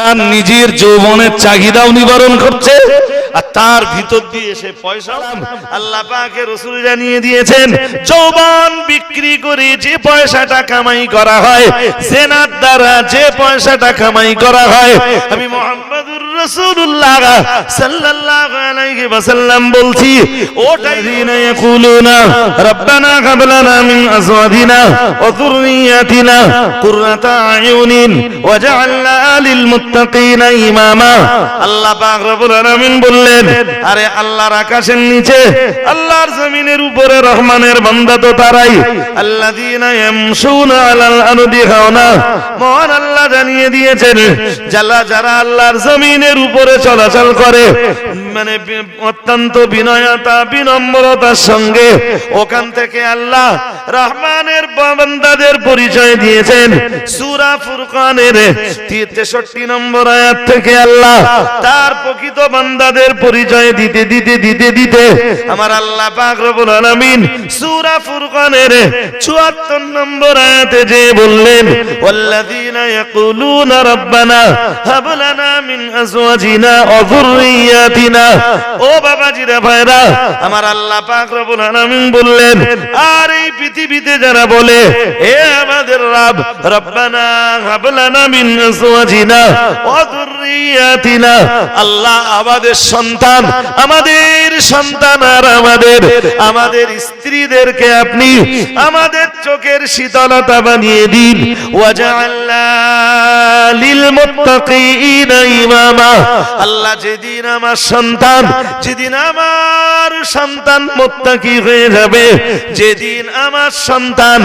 তার নিজের যৌবনের চাহিদাও নিবারণ করছে, আর তার ভিতর দিয়ে সে পয়সা আল্লাহ পাকে রসুল জানিয়ে দিয়েছেন, যৌবন বিক্রি করে যে পয়সাটা কামাই করা হয় সেনার দ্বারা যে পয়সাটা কামাই করা হয়, আমি মোহাম্মদুর রসুল্লাহ সাল্লাল্লাহু আলাইহি ওয়াসাল্লাম বলছি ওটাই ইয়াকুলুনা, রব্বানা হাব লানা মিন আজওয়াজিনা ওয়া যুররিয়াতিনা কুররাতা আয়ুনিন ওয়াজআলনা লিল মুত্তাকিনা ইমামা। আল্লাহ পাক রব্বুল আলামিন বললেন, আরে আল্লাহর আকাশের নিচে, আল্লাহর জমিনের উপরে রহমানের বান্দা তো তারাই। আল্লাযীনা ইয়ামশুনা আলাল আরদি হাওনা। মহান আল্লাহ জানিয়ে দিয়েছেন, যারা যারা আল্লাহর জমিনের উপরে চলাচল করে। মানে অত্যন্ত বিনয়তা বিনম্রতার সঙ্গে ওখান থেকে আল্লাহ রহমানের বান্দাদের পরিচয় দিয়েছেন। সূরা ফুরকানের 63 নম্বর আয়াত থেকে আল্লাহ তার প্রকৃত বান্দাদের পরিচয় দিতে দিতে দিতে দিতে আমার আল্লাহ ফুরকানের 74 নম্বর আয়াতে যে বললেন, আর এই পৃথিবীতে যারা বলে হে আমাদের রব রব্বানা হাব লানা মিন আজওয়াজিনা ওয়া যুররিয়াতিনা। আল্লাহ আমাদের সন্তান আমাদের সন্তান আর আমাদের আমাদের স্ত্রীদেরকে আপনি আমাদের চোখের শীতলতা বানিয়ে দিন। ওয়াজআল্লা লিল মুত্তাকিনা ইমামা। আল্লাহ যেদিন আমার সন্তান যেদিন আমার সন্তান মুত্তাকি হয়ে যাবে যেদিন আমার সন্তান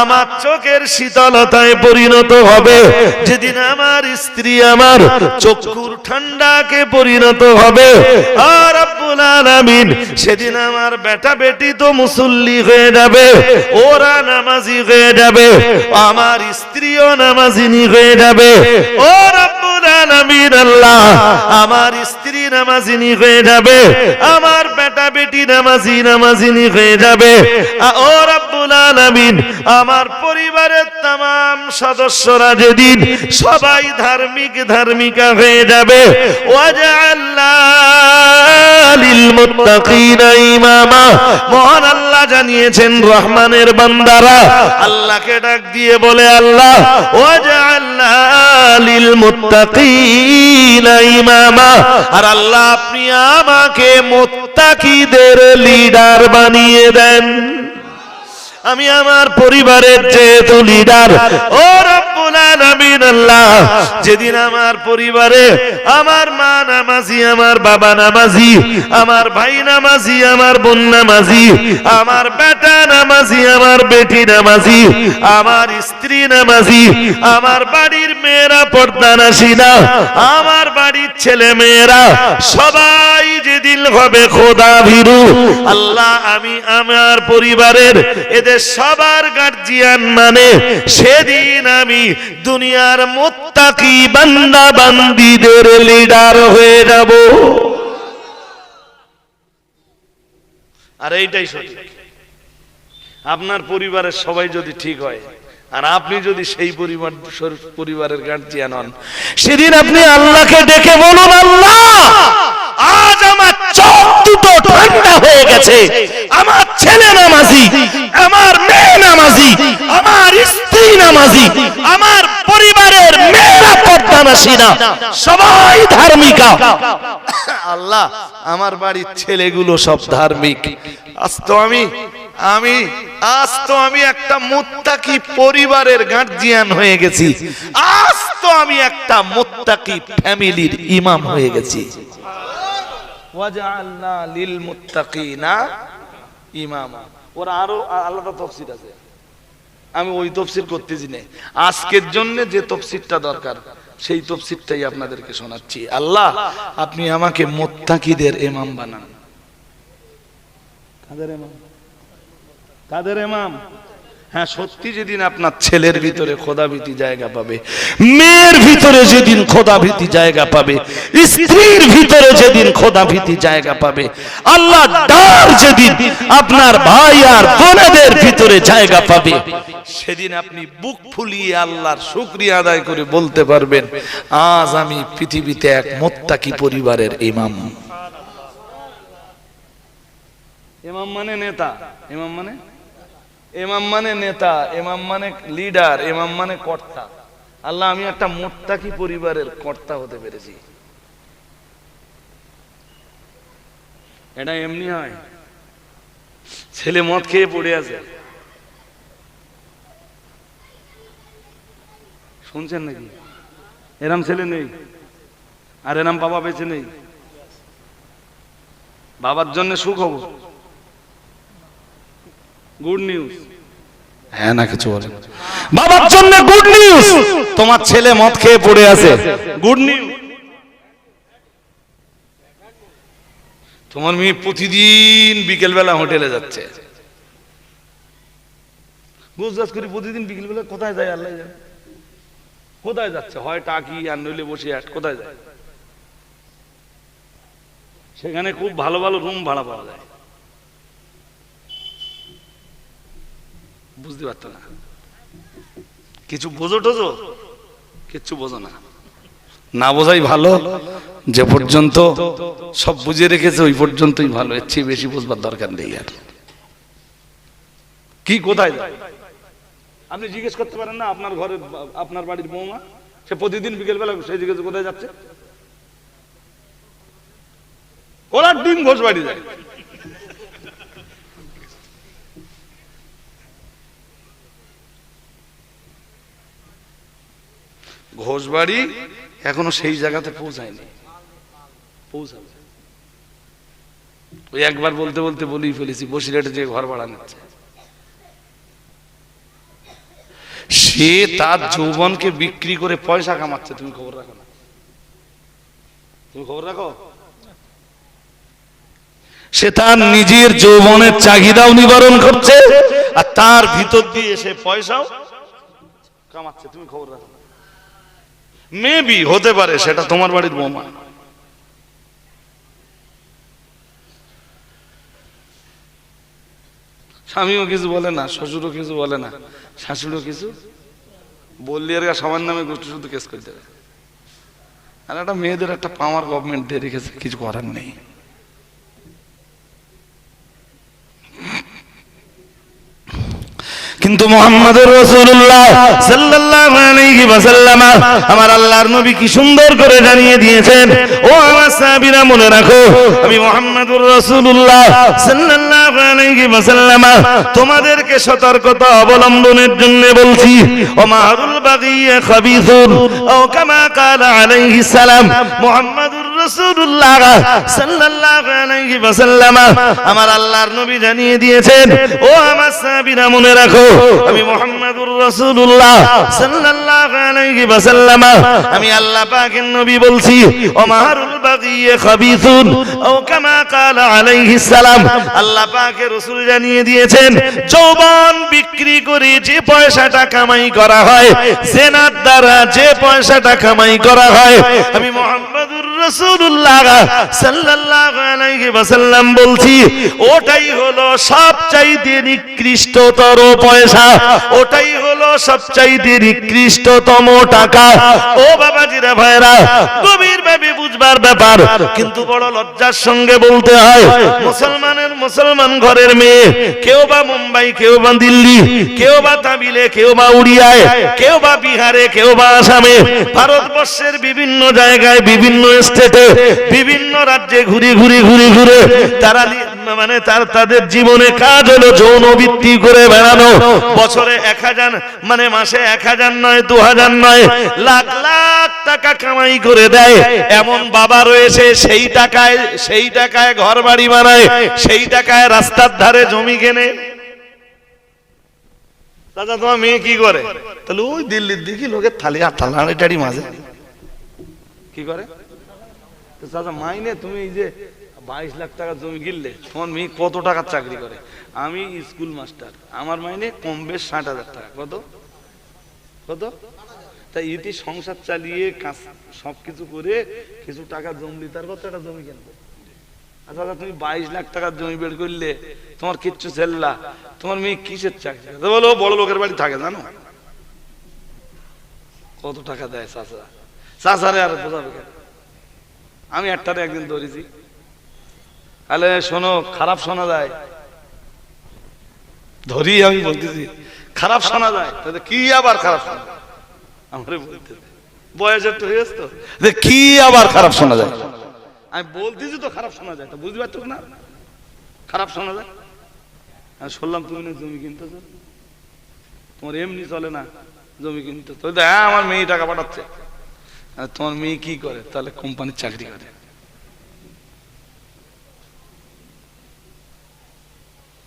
আমার চোখের শীতলতায় পরিণত হবে। যেদিন আমার স্ত্রী আমার চক্ষুর ঠান্ডাকে পরিণত হবে। আর রব্বুল আলামিন, সেদিন আমার বেটা বেটি তো মুসল্লি হয়ে যাবে, ওরা নামাজি হয়ে যাবে, আমার স্ত্রীও নামাজিনী হয়ে যাবে। ও রব্বুল আল্লাহ। আমার স্ত্রী নামাজিনী হয়ে যাবে। আমার বেটা বেটি নামাজি নামাজিনী হয়ে যাবে। ও আমার পরিবারের তাম সদস্যরা যেদিন সবাই ধার্মিক ধার্মিকা হয়ে যাবে মহান আল্লাহ জানিয়েছেন, রহমানের বান্দারা, আল্লাহকে ডাক দিয়ে বলে আল্লাহ ওয়াজআল্না লিল মুত্তাকিনা ইমামা। আর আল্লাহ আপনি আমাকে মোত্তাকিদের লিডার বানিয়ে দেন। আমি আমার পরিবারের যেহেতু লিডার ও রব্বুল আলামিন আল্লাহ যেদিন আমার পরিবারে আমার মা নামাজি, আমার বাবা নামাজি, আমার ভাই নামাজি, আমার বোন নামাজি, আমার বেটা নামাজি, আমার বেটি নামাজি, আমার স্ত্রী নামাজি, আমার বাড়ির মেয়েরা পর্দা নাসিনা আমার বাড়ির ছেলে মেয়েরা, সবাই যেদিন হবে খোদা ভীরু। আল্লাহ, আমি আমার পরিবারের এদের সবার গার্জিয়ান মানে সেদিন আমি দুনিয়ার মোত্তাকি বান্দা বান্দিদের লিডার হয়ে যাব। আর এইটাই সঠিক। আপনার পরিবারের সবাই যদি ঠিক হয়, আর আপনি যদি সেই পরিবার পরিবারের গার্জিয়ান হন, সেদিন আপনি আল্লাহকে ডেকে বলুন, আল্লাহ, আজ আমার চোখ দুটো ঠান্ডা হয়ে গেছে। আমার ছেলে নামাজি, আমার মেয়ে নামাজি, আমার স্ত্রী নামাজি, আমার পর্দানাসীনা সবাই ধার্মিকা। আল্লাহ, আমার বাড়ির ছেলেগুলো সব ধার্মিক। আজ তো আমি আমি, আজ তো আমি একটা মুত্তাকি পরিবারের গার্জিয়ান হয়ে গেছি। আজ তো আমি একটা মুত্তাকি ফ্যামিলির ইমাম হয়ে গেছি। লিল মুত্তাকিনা ইমামা। ওর আরও আলাদা আছে। আমি ওই তফসির করতেছি না। আজকের জন্য যে তফসিরটা দরকার সেই তফসিরটাই আপনাদেরকে শোনাচ্ছি। আল্লাহ আপনি আমাকে মোত্তাকিদের এমাম বানান। কাদের এমাম কাদের ইমাম? হ্যাঁ সত্যি যেদিন আপনার ছেলের ভিতরে খোদাভীতি জায়গা পাবে, মেয়ের ভিতরে যেদিন খোদাভীতি জায়গা পাবে, স্ত্রীর ভিতরে যেদিন খোদাভীতি জায়গা পাবে, আল্লাহ ডার যেদিন আপনার ভাই আর বোনেদের ভিতরে জায়গা পাবে, সেদিন আপনি বুক ফুলিয়ে আল্লাহর শুক্রিয়া আদায় করে বলতে পারবেন, আজ আমি পৃথিবীতে এক মোত্তাকি পরিবারের ইমাম। ইমাম মানে নেতা, ইমাম মানে এমাম মানে নেতা এমাম মানে লিডার এমাম মানে কর্তা। আল্লাহ, আমি একটা মোত্তাকি পরিবারের কর্তা হতে পেরেছি। এটা এমনি হয়। ছেলে মদ খেয়ে পড়ে আছে। শুনছেন নাকি? এরাম ছেলে নেই, আর এরাম বাবা বেঁচে নেই। বাবার জন্য সুখবর। গুড নিউজ হ্যাঁ না কিছু বলেন। বাবার জন্য গুড নিউজ তোমার ছেলে মদ খেয়ে পড়ে আছে। গুড নিউজ তোমার মেয়ে প্রতিদিন বিকেল বেলা হোটেলে যাচ্ছে। করি প্রতিদিন বিকেল বেলা কোথায় যায় আল্লাহ জানে? কোথায় যাচ্ছে? হয় টাকি আর নইলে বসে আট কোথায় যায়? সেখানে খুব ভালো ভালো রুম ভাড়া পাওয়া যায়। বুঝতে পারতো না। কিছু বোঝো টোজো? কিচ্ছু বোঝো না। না বোঝাই ভালো যে পর্যন্ত সব বুঝে রেখেছে ওই পর্যন্তই ভালো। এর চেয়ে বেশি বুঝবার দরকার নেই আর। কি কোথায়? আপনি জিজ্ঞেস করতে পারেন না আপনার ঘরে আপনার বাড়ির বৌমা? সে প্রতিদিন বিকেল বেলা সে জিজ্ঞেস কোথায় যাচ্ছে? ওরা ডিম ঘোষ বাড়ি যায়। ঘোষবাড়ি এখনও সেই জায়গাতে পৌঁছায়নি। পৌঁছাবে। ওই একবার বলতে বলতে বলেই ফেলেছি, বসিরহাটে যে ঘর ভাড়া নিচ্ছে। সে তার যৌবনকে বিক্রি করে পয়সা কামাচ্ছে, তুমি খবর রাখো না। তুমি খবর রাখো? সে তার নিজের যৌবনের চাহিদাও নিবারণ করছে, আর তার ভিতর দিয়ে সে পয়সাও কামাচ্ছে, তুমি খবর রাখো মেবি হতে পারে, সেটা তোমার বাড়ির বোমা। স্বামীও কিছু বলে না, শ্বশুরও কিছু বলে না। শাশুড়ও কিছু বললি আর সবার নামে গোষ্ঠী শুধু কেস করে দেবে আর একটা মেয়েদের একটা পাওয়ার গভর্নমেন্ট দিয়ে রেখেছে, কিছু করার নেই। কিন্তু মোহাম্মদুর রসুল্লাহ সাল্লাহ আমার আল্লাহর নবী কি সুন্দর করে জানিয়ে দিয়েছেন, ও আমার সাহাবিরা, মনে রাখো, আমি মোহাম্মদুর রসুল্লাহ তোমাদেরকে সতর্কতা অবলম্বনের জন্য বলছি, ও বাগিয়া খাবিসুন ও কামা কালা আলাইহিস সালাম, মোহাম্মদুর রাসূলুল্লাহ সাল্লাল্লাহু আলাইহি ওয়াসাল্লাম আমার আল্লাহর নবী জানিয়ে দিয়েছেন, ও আমার সাহাবীরা, মনে রাখো, আমি মুহাম্মাদুর রাসূলুল্লাহ সাল্লাল্লাহু আলাইহি ওয়াসাল্লাম, আমি আল্লাহ পাকের নবী বলছি বাগিয়ে ও কামা সালাম। আল্লাহ রাসূল জানিয়ে দিয়েছেন, যৌবন বিক্রি করে যে পয়সাটা কামাই করা হয় সেনার দ্বারা যে পয়সাটা কামাই করা হয়, আমি মোহাম্মদ রাসূলুল্লাহ বুঝবার ব্যাপার, কিন্তু বড় লজ্জার সঙ্গে বলতে হয়, মুসলমানের মুসলমান ঘরের মেয়ে, কেউ বা মুম্বাই, কেউ বা দিল্লি, কেউ বা তামিলে, কেউ বা উড়িয়ায়, কেউ বা বিহারে, কেউ বা আসামে, ভারতবর্ষের বিভিন্ন জায়গায়, বিভিন্ন স্টেটে বিভিন্ন রাজ্যে ঘুরে ঘুরে ঘুরে ঘুরে তারা মানে তার তাদের জীবনে কাজ হলো যৌন বৃত্তি করে বেড়ানো। বছরে এক হাজার মানে মাসে এক হাজার নয় দু হাজার নয় লাখ লাখ টাকা কামাই করে দেয়। এমন বাবা রয়েছে সেই টাকায় সেই টাকায় ঘর বাড়ি বানায় সেই টাকায় রাস্তার ধারে জমি কেনে। দাদা তোমার মেয়ে কি করে? তাহলে ওই দিল্লির দেখি লোকের থালি আর থালাড়ি টাড়ি মাঝে। কি করে? তো মাইনে তুমি যে বাইশ লাখ টাকা জমি কিনলে তোমার মেয়ে কত টাকার চাকরি করে? আমি স্কুল মাস্টার আমার মাইনে কম বেশ ষাট হাজার টাকা। কত? কত? তাই ইতি সংসার চালিয়ে কাজ সব করে কিছু টাকা জমলি তার কত একটা জমি কিনবো? আচ্ছা তুমি বাইশ লাখ টাকার জমি বের করলে, তোমার কিচ্ছু চেল্লা তোমার মেয়ে কিসের চাকরি করে? তো বলো, বড় লোকের বাড়ি থাকে, জানো? কত টাকা দেয় চাষা চাষারে আর বোঝাবে কেন? আমি একটারে একদিন ধরেছি তাহলে শোনো খারাপ শোনা যায়। ধরি আমি বলতেছি খারাপ শোনা যায়। তাহলে কি আবার খারাপ শোনা যায়? বলতে। বয়স একটু হয়েছে তো। কি আবার খারাপ শোনা যায়? আমি বলতেছি তো খারাপ শোনা যায়। তো বুঝতে পারছ না? খারাপ শোনা যায়? আমি শুনলাম তুমি না জমি কিনতেছ। তোমার এমনি চলে না জমি কিনতে তো হ্যাঁ আমার মেয়ে টাকা পাঠাচ্ছে। তোমার মেয়ে কি করে? তাহলে কোম্পানির চাকরি করে।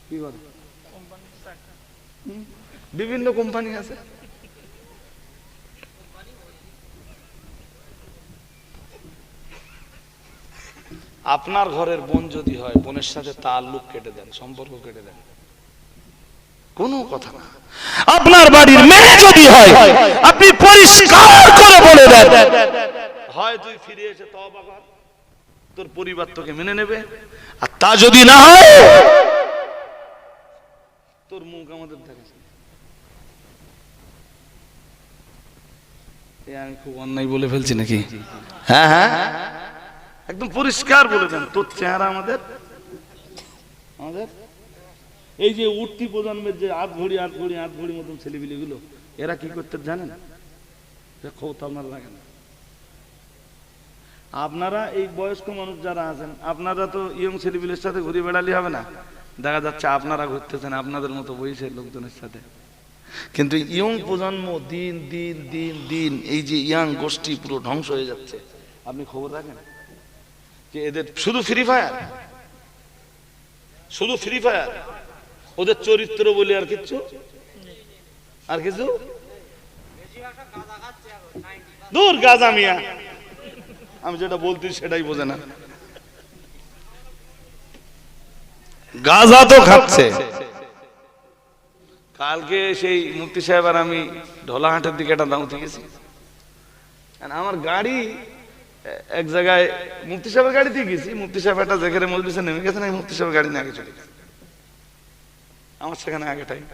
কি করে? বিভিন্ন কোম্পানি আছে। আপনার ঘরের বোন যদি হয় বোনের সাথে তাল্লুক কেটে দেন সম্পর্ক কেটে দেন। কোনো কথা না। আপনার বাড়ির মেয়ে যদি হয়। আপনি পরিষ্কার করে বলে দেন। তোর পরিবার তোকে মেনে নেবে। আর তা যদি না হয়, তোর মুখ আমাদের আমি খুব অন্যায় বলে ফেলছি নাকি? হ্যাঁ হ্যাঁ। একদম পরিষ্কার বলে দেন, তোর চেহারা আমাদের আমাদের। এই যে উঠতি প্রজন্মের যে আট ঘড়ি আট ঘড়ি আট ঘড়ি মতন ছেলেপিলি গুলো এরা কি করতে জানেন? খবর তো আপনার লাগে না। আপনারা এই বয়স্ক মানুষ যারা আছেন, আপনারা তো ইয়ং ছেলেপিলের সাথে ঘুরে বেড়ালি হবে না। দেখা যাচ্ছে আপনারা ঘুরতেছেন আপনাদের মতো বয়সের লোকজনের সাথে। কিন্তু ইয়ং প্রজন্ম দিন দিন দিন দিন এই যে ইয়াং গোষ্ঠী পুরো ধ্বংস হয়ে যাচ্ছে। আপনি খবর রাখেন? যে এদের শুধু ফ্রি ফায়ার শুধু ফ্রি ফায়ার ওদের চরিত্র বলে আর কিছু আর কিছু? দূর গাজা মিয়া। আমি যেটা বলতে সেটাই বোঝে না। গাজা তো খাচ্ছে। কালকে সেই মুক্তি সাহেব আর আমি ঢোলাহাটের দিকে একটা দাঁড়তে গেছি। আমার গাড়ি, এক জায়গায় মুক্তি সাহেবের গাড়িতে গেছি। মুক্তি সাহেব একটা যেখানে মজলিসে নেমে গেছে আমি মুক্তি সাহেবের গাড়ি নিয়ে আগে চলে গেছি। আমার সেখানে আগে টাইম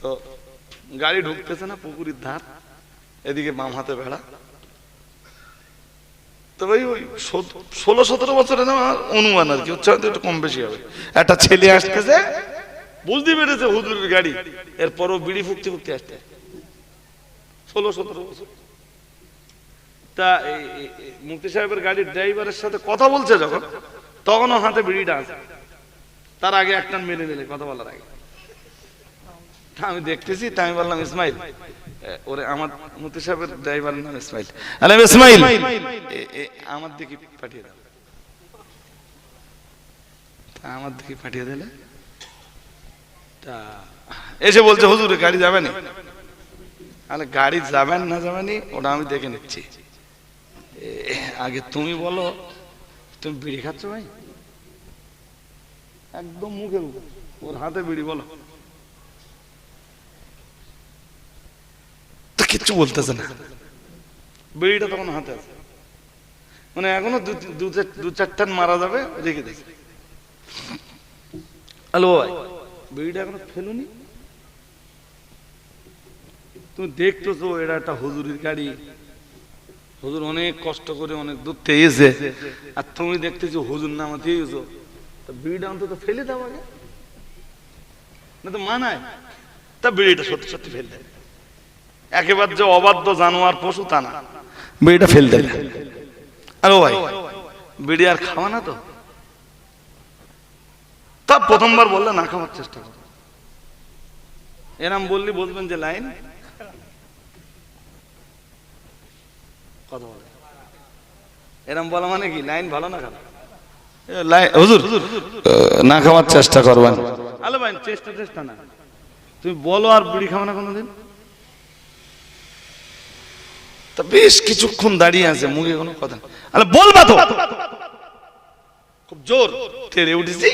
তো গাড়ি ঢুকতেছে না, পুকুরের ধার, এদিকে বাম হাতে বেড়া তো ভাই ওই ষোলো, সতেরো বছরে না অনুমান আর কি একটু কম বেশি হবে। একটা ছেলে আসতেছে, বুঝতে পেরেছে হুজুরের গাড়ি, এরপরও বিড়ি ফুকতে ফুকতে আসতে ষোলো, সতেরো বছর। তা মুক্তি সাহেবের গাড়ির ড্রাইভারের সাথে কথা বলছে যখন, তখনও হাতে বিড়িটা আছে। তার আগে একটা মেরে নিলে, কথা বলার আগে। তা আমি দেখতেছি তাই আমি বললাম, ইসমাইল ওরে আমার মুক্তি সাহেবের ড্রাইভারের নাম ইসমাইল। আরে ইসমাইল। আমার দিকে পাঠিয়ে দাও। আমার দিকে পাঠিয়ে দিলে? তা, এসে বলছে, হুজুর গাড়ি যাবে না? আরে, গাড়ি যাবেন না যাবেনি, ওটা আমি দেখে নিচ্ছি। আগে তুমি বলো, তুমি বিড়ি খাচ্ছ ভাই? একদম উপর ওর হাতে বিড়ি, বলো। কিচ্ছু বলতেছে না। বিড়িটা তখন হাতে আছে। মানে এখনও দু চারটান মারা যাবে রেখে দিয়েছে। হ্যালো ভাই। বিড়িটা এখনও ফেলুনি? তুমি দেখতেছো এটা একটা হুজুরের গাড়ি। হুজুর অনেক কষ্ট করে অনেক দূর থেকে এসে আর তুমি দেখতেছো হুজুর নামাতে এসো তা বিড়িটা অন্তত ফেলে দাও আগে। না তো মানায়। তা বিড়িটা সত্যি সত্যি ফেলে দেয় একেবারে যে অবাধ্য জানোয়ার পশু তা না। বিড়িটা ফেল দেয় আরে ভাই বিড়ি আর খাওয়া না তো? তা প্রথমবার বললে না খাওয়ার চেষ্টা করো। এরম বললি বলবেন যে লাইন? কথা বলে। এরম বলা মানে কি? লাইন ভালো না খারাপ? লাইন হুজুর না খাওয়ার চেষ্টা করবেন। আলে ভাই চেষ্টা চেষ্টা না। তুমি বলো আর বিড়ি খাবে না কোনোদিন? তা বেশ কিছুক্ষণ দাঁড়িয়ে আছে, মুখে কোনো কথা। আরে বলবা তো খুব জোর তেড়ে উঠেছি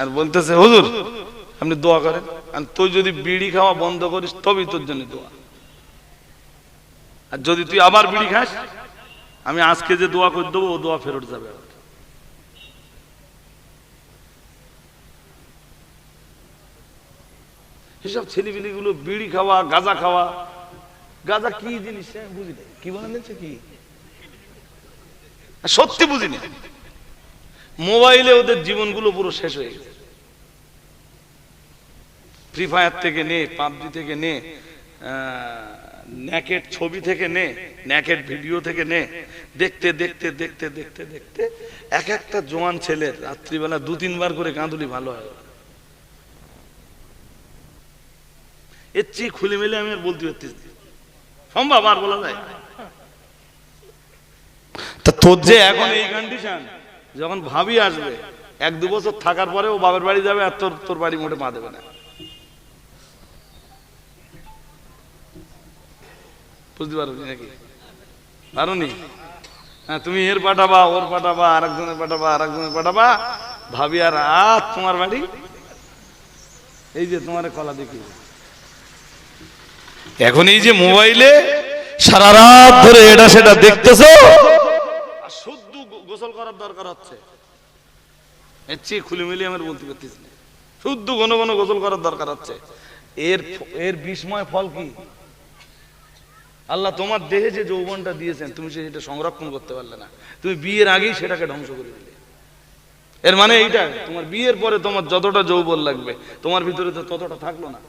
আর বলতেছে, হুজুর, আপনি দোয়া করেন আর তুই যদি বিড়ি খাওয়া বন্ধ করিস, তবেই তোর জন্য দোয়া আর যদি তুই আবার বিড়ি খাস, আমি আজকে যে দোয়া করে দেবো, ও দোয়া ফেরত যাবে। এসব ছেলেপিলিগুলো বিড়ি খাওয়া, গাঁজা খাওয়া গাঁজা কি জিনিস আমি বুঝি না কি বলেন কি? সত্যি বুঝিনি মোবাইলে ওদের জীবনগুলো পুরো শেষ হয়ে গেছে। ফ্রি ফায়ার থেকে নে, পাবজি থেকে নে ন্যাকেট ছবি থেকে নে ন্যাকেট ভিডিও থেকে নে, দেখতে দেখতে দেখতে দেখতে দেখতে, এক একটা জোয়ান ছেলের রাত্রিবেলা দু তিনবার করে কাঁদুলি ভালো হয়। এর চেয়ে খুলে মেলে আমি আর বলতে পারতেছি। সম্ভব আর বলা যায়। তা তোর যে এখন এই কন্ডিশন যখন ভাবি আসবে এক দু বছর থাকার পরে ও বাবার বাড়ি যাবে আর তোর তোর বাড়ি মোটে পা দেবে না। বুঝতে পারো নাকি? পারো হ্যাঁ তুমি এর পাঠাবা ওর পাঠাবা আর একজনের পাঠাবা আর একজনের পাঠাবা। ভাবি আর আর তোমার বাড়ি? এই যে তোমার কলা দেখি। এখন এই যে মোবাইলে সারা রাত ধরে এটা সেটা দেখতেছো? আর শুদ্ধ গোসল করার দরকার হচ্ছে। এর খুলে মিলিয়ে আমার বলতে পারতেছি না। শুদ্ধ ঘন ঘন গোসল করার দরকার হচ্ছে। এর এর বিস্ময় ফল কি? আল্লাহ তোমার দেহে যে যৌবনটা দিয়েছেন, তুমি সেটা সংরক্ষণ করতে পারলে না। তুমি বিয়ের আগেই সেটাকে ধ্বংস করে দিলে। এর মানে এইটা, তোমার বিয়ের পরে তোমার যতটা যৌবন লাগবে, তোমার ভিতরে তো ততটা থাকল না।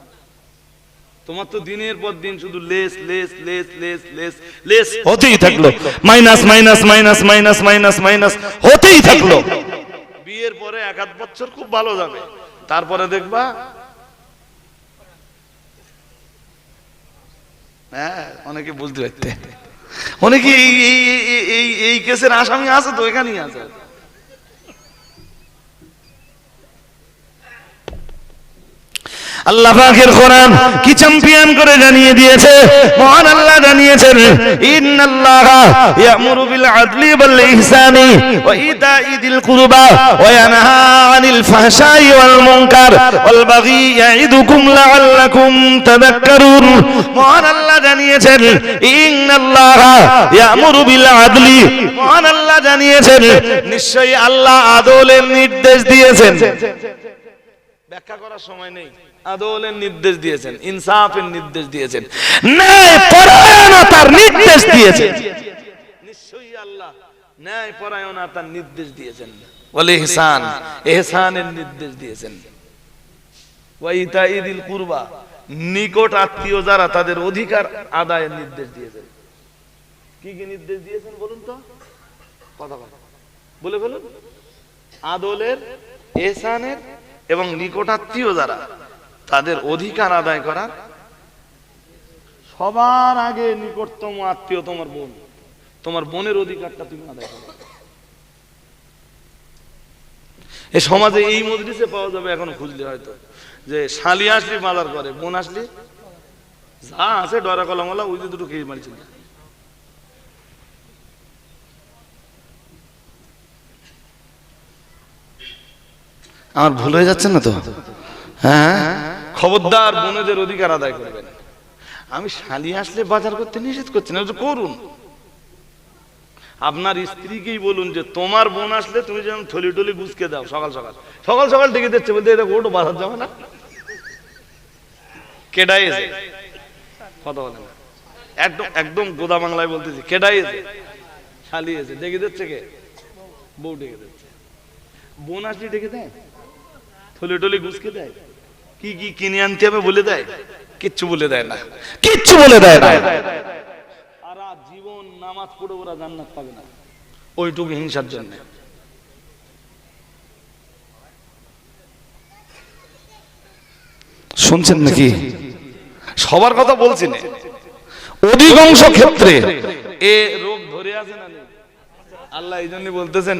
তোমার তো দিনের পর দিন শুধু less less less less less less হতেই থাকল। Minus minus minus minus minus minus হতেই থাকল। বিয়ের পরে এক আধ বছর খুব ভালো যাবে। তারপরে দেখবা হ্যাঁ অনেকে বুঝতে পারতে। অনেকে এই এই এই- এই এই কেসের আসামি আছে তো এখানেই আছে। আল্লাহ পাকের কোরআন কি চ্যাম্পিয়ন করে জানিয়ে দিয়েছে? মহান আল্লাহ জানিয়েছেন, ইন্নাল্লাহা ইয়ামুরু বিল আদলি ওয়াল ইহসানি ওয়া ইতাই দিল কুরবা ওয়া ইয়ানহা আনিল ফাহশাই ওয়াল মুনকার ওয়াল বাগি ইয়াইদুকুম লাআল্লাকুম তাযাক্কারুন মহান আল্লাহ জানিয়েছেন, ইন্নাল্লাহা ইয়ামুরু বিল আদলি। মহান আল্লাহ জানিয়েছেন, নিশ্চয়ই আল্লাহ আদলের নির্দেশ দিয়েছেন। ব্যাখ্যা করার সময় নেই। আদলের নির্দেশ দিয়েছেন ইনসাফের নির্দেশ দিয়েছেন। ন্যায় পরায়ণতার নির্দেশ দিয়েছে নিশ্চয়ই আল্লাহ ন্যায় পরায়ণতার নির্দেশ দিয়েছেন। বলে ইহসান। এহসানের নির্দেশ দিয়েছেন। ওয়াইতা ইদিল কুরবা। নিকট আত্মীয় যারা তাদের অধিকার আদায়ের নির্দেশ দিয়েছেন। কি কি নির্দেশ দিয়েছেন বলুন তো? কথা কথা বলে ফেলুন। আদলের এহসানের এবং নিকটাত্মীয় যারা তাদের অধিকার আদায় করার সবার আগে নিকটতম আত্মীয় তোমার বোন। তোমার বোনের অধিকারটা তুমি আদায় করো। এ সমাজে এই মজলিসে পাওয়া যাবে এখন খুঁজলে হয়তো। যে শালি আসলি বাজার করে বোন আসলি, যা আছে ডরা কলামলা, ওই দুটো খেয়ে মারছিল। আমার ভুল হয়ে যাচ্ছে না তো? হ্যাঁ? খবরদার বোনেদের অধিকার আদায় করবেন। আমি শালি আসলে বাজার করতে নিষেধ করছি না করুন। আপনার স্ত্রীকেই বলুন যে, তোমার বোন আসলে তুমি যেন থলি টলি গুছকে দাও সকাল সকাল। সকাল সকাল ডেকে দিচ্ছে বলতে এটা ওটো বাজার যাবে না। কেডাই এসে কথা বলে না। একদম একদম গোদা বাংলায় বলতেছি, কেডাই এসে শালি এসে ডেকে দিচ্ছে কে? বউ ডেকে দিচ্ছে। বোন আসলে ডেকে দেয়? থলি টলি গুছকে দেয়? কি কি কিনে আনতে হবে বলে দেয়? কিচ্ছু বলে দেয় না। কিচ্ছু বলে দেয় না। সারা জীবন নামাজ পড়ে ওরা জান্নাত পাবে না। ওইটুকু হিংসার জন্য। শুনছেন নাকি? সবার কথা বলছি না। অধিকাংশ ক্ষেত্রে এ রোগ ধরে আছে না? আল্লাহ এই জন্য বলতেছেন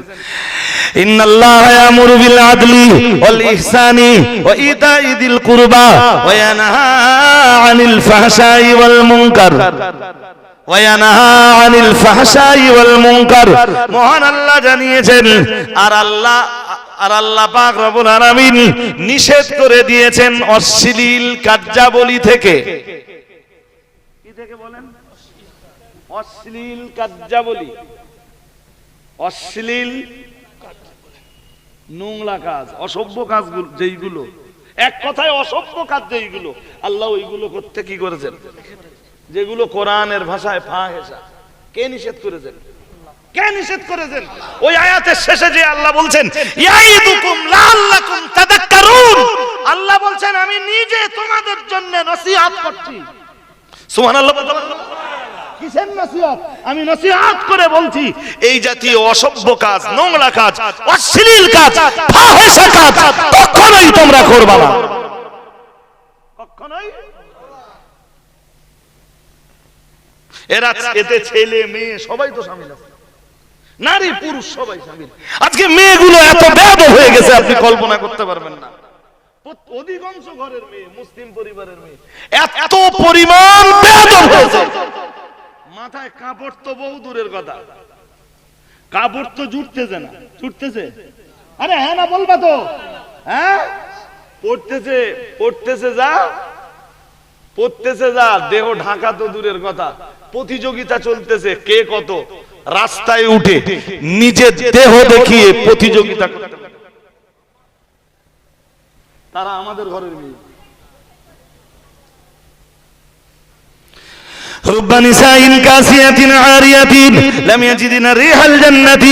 মহান আল্লাহ জানিয়েছেন, আর আল্লাহ আর আল্লাহ পাক রব্বুল আলামিন নিষেধ করে দিয়েছেন অশ্লীল কার্যাবলী থেকে। কি থেকে বলেন? অশ্লীল কার্যাবলী। অশ্লীল নোংরা কাজ, অসভ্য কাজগুলো, যেইগুলো। এক কথায় অসভ্য কাজ যেইগুলো, আল্লাহ ওইগুলো করতে কি করেছেন? যেগুলো কোরআনের ভাষায় ফাহেসা কে নিষেধ করেছেন? কে নিষেধ করেছেন? ওই আয়াতের শেষে যে আল্লাহ বলছেন আল্লাহ বলছেন, আমি নিজে তোমাদের জন্য নসিহত করছি। সুবহানাল্লাহ? আমি করে বলছি, এই জাতীয় অসভ্য কাজ, নোংরা কাজ, অশ্লীল কাজ কাজ, কখনোই তোমরা করবা না। কখনোই? এরা এতে ছেলে, মেয়ে, সবাই তো সামিল আছে। নারী, পুরুষ, সবাই সামিল। আজকে মেয়েগুলো এত ব্যাধ হয়ে গেছে, আপনি কল্পনা করতে পারবেন না। অধিকাংশ ঘরের মেয়ে, মুসলিম পরিবারের মেয়ে, এত পরিমাণ হয়েছে। মাথায় কাপড় তো বহু দূরের কথা। কাপড় তো জুটতেছে না। জুটতেছে? আরে হ্যাঁ না বলবা তো। হ্যাঁ? পড়তেছে পড়তেছে যা। পড়তেছে যা, দেহ ঢাকা তো দূরের কথা। প্রতিযোগিতা চলতেছে, কে কত? রাস্তায় উঠে নিজের দেহ দেখিয়ে প্রতিযোগিতা তারা আমাদের ঘরের মেয়ে। رب نساء كاسية عارية لم يجدن ريح الجنة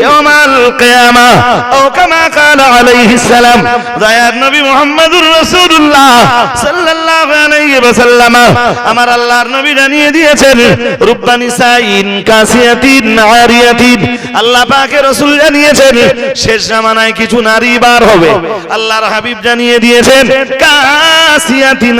يوم القيامة أو كما قال عليه السلام দয়ার নবী মুহাম্মদুর রাসূলুল্লাহ সাল্লাল্লাহু আলাইহি ওয়াসাল্লাম আমার আল্লাহর নবী জানিয়ে দিয়েছেন রুব্বা নিসাইন কাসিয়াতিন আরিয়াতিন আল্লাহ পাকের রাসূল জানিয়েছেন শেষ জামানায় কিছু নারী বার হবে আল্লাহর হাবিব জানিয়ে দিয়েছেন কাসিয়াতিন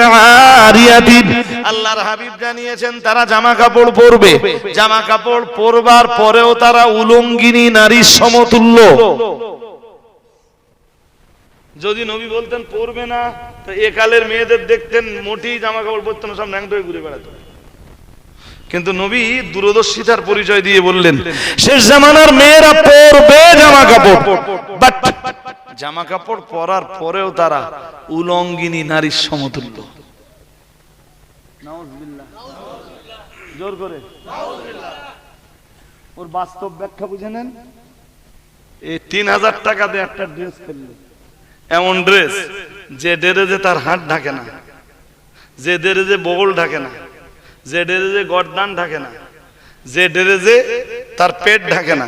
আরিয়াতিন আল্লাহর হাবিব জানিয়েছেন তারা জামা কাপড় পরবে। জামা কাপড় পরবার পরেও তারা উলঙ্গিনী নারীর সমতুল্য। যদি নবী বলতেন, পরবে না তো একালের মেয়েদের দেখতেন, মোটেই জামা কাপড় পরতো না, সব ন্যাংটো হয়ে ঘুরে বেড়াতো। কিন্তু নবী দূরদর্শিতার পরিচয় দিয়ে বললেন, শেষ জামানার মেয়েরা পরবে জামা কাপড়। জামা কাপড় পরার পরেও তারা উলঙ্গিনী নারীর সমতুল্য। জোর করে। ওর বাস্তব ব্যাখ্যা বুঝে নেন। এই তিন হাজার টাকা দিয়ে একটা ড্রেস কিনলো। এমন ড্রেস যে ড্রেসে তার হাত ঢাকে না, যে ড্রেসে বগল ঢাকে না, যে ড্রেসে গরদান ঢাকে না, যে ড্রেসে তার পেট ঢাকে না,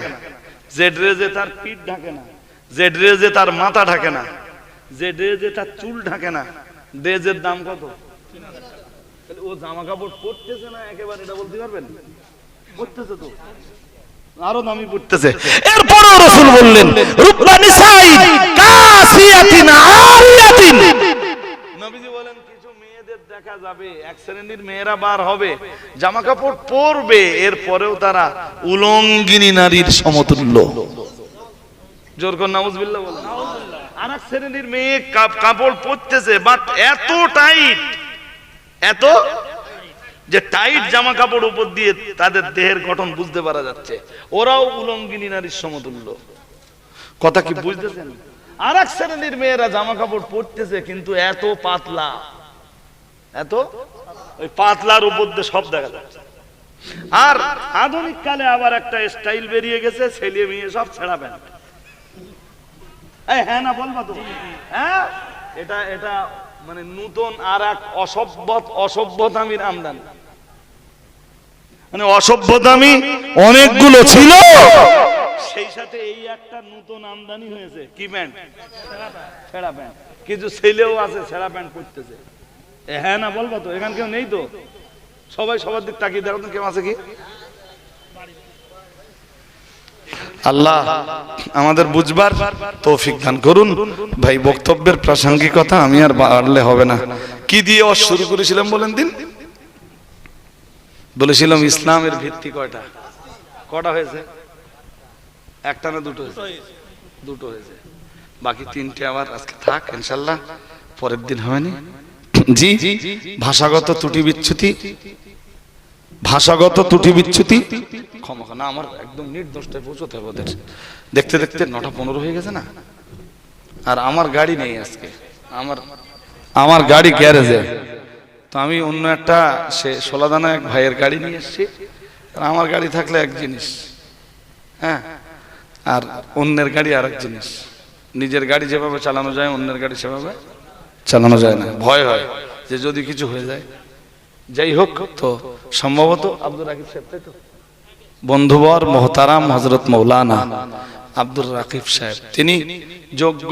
যে ড্রেসে তার পিঠ ঢাকে না, যে ড্রেসে তার মাথা ঢাকে না, যে ড্রেসে তার চুল ঢাকে না, ড্রেসের দাম কত? ও জামা কাপড় পরতেছে না, একেবারে এটা বলতে পারবেন? পরতেছে তো। আরও দামি পড়তেছে রসুল বললেন নবীজি বলেন, কিছু মেয়েদের দেখা যাবে, এক শ্রেণির মেয়েরা বার হবে জামা কাপড় পরবে, এরপরেও তারা উলঙ্গিনী নারীর সমতুল্য। জোর কর নাউজুবিল্লাহ বলেন। আর এক শ্রেণির মেয়ে কাপড় পরতেছে বাট এত টাইট এত যে টাইট জামা কাপড় উপর দিয়ে তাদের দেহের গঠন বুঝতে পারা যাচ্ছে। ওরাও উলঙ্গিনী নারীর সমতুল্য। কথা কি বুঝতেছেন? আর এক শ্রেণির মেয়েরা জামা কাপড় পরতেছে কিন্তু এত পাতলা। এত? ওই পাতলার উপর দিয়ে সব দেখা যাচ্ছে। আর আধুনিক কালে আবার একটা স্টাইল বেরিয়ে গেছে ছেলে মেয়ে সব ছেঁড়া প্যান্ট। এই হ্যাঁ না বলবা তো। হ্যাঁ? এটা এটা মানে নূতন আর এক অসভ্য অসভ্যতামির আমদানি। মানে অসভ্যতামি অনেকগুলো ছিল। সেই সাথে এই একটা নতুন আমদানি হয়েছে। কি প্যান্ট ছেঁড়া প্যান্ট কিছু ছেলেও আছে ছেঁড়া প্যান্ট পরতেছে হ্যাঁ না, বলবা তো, এখানে কেউ নেই তো? সবাই সবার দিক তাকিয়ে দেখো কেউ আছে কি? আল্লাহ আমাদের বুঝবার তৌফিক দান করুন। ভাই, বক্তব্যের প্রাসঙ্গিকতা আমি আর বাড়লে হবে না। কি দিয়ে অ শুরু করেছিলাম বলেন দিন? বলেছিলাম ইসলামের ভিত্তি কয়টা? কটা হয়েছে? একটা না দুটো হয়েছে? দুটো হয়েছে। বাকি তিনটে আবার আজকে থাক, ইনশাল্লাহ। পরের দিন হবে নি? জি। ভাষাগত ত্রুটি বিচ্ছুতি ভাষাগত ত্রুটি বিচ্যুতি ক্ষমা না আমার একদম নির্দোষটায় পৌঁছতে হবে ওদের। দেখতে দেখতে নটা পনেরো হয়ে গেছে না? আর আমার গাড়ি নেই আজকে। আমার আমার গাড়ি গ্যারেজে। তো আমি অন্য একটা সে সোলাদানা এক ভাইয়ের গাড়ি নিয়ে এসেছি। আর আমার গাড়ি থাকলে এক জিনিস হ্যাঁ? আর অন্যের গাড়ি আর এক জিনিস। নিজের গাড়ি যেভাবে চালানো যায় অন্যের গাড়ি সেভাবে চালানো যায় না। ভয় হয় যে যদি কিছু হয়ে যায়। যাই হোক তো সম্ভবত আব্দুল রাকিব সাহেব তাই তো? বন্ধুবর মোহতারাম হজরত মৌলানা আব্দুল রাকিব সাহেব তিনি যোগ্য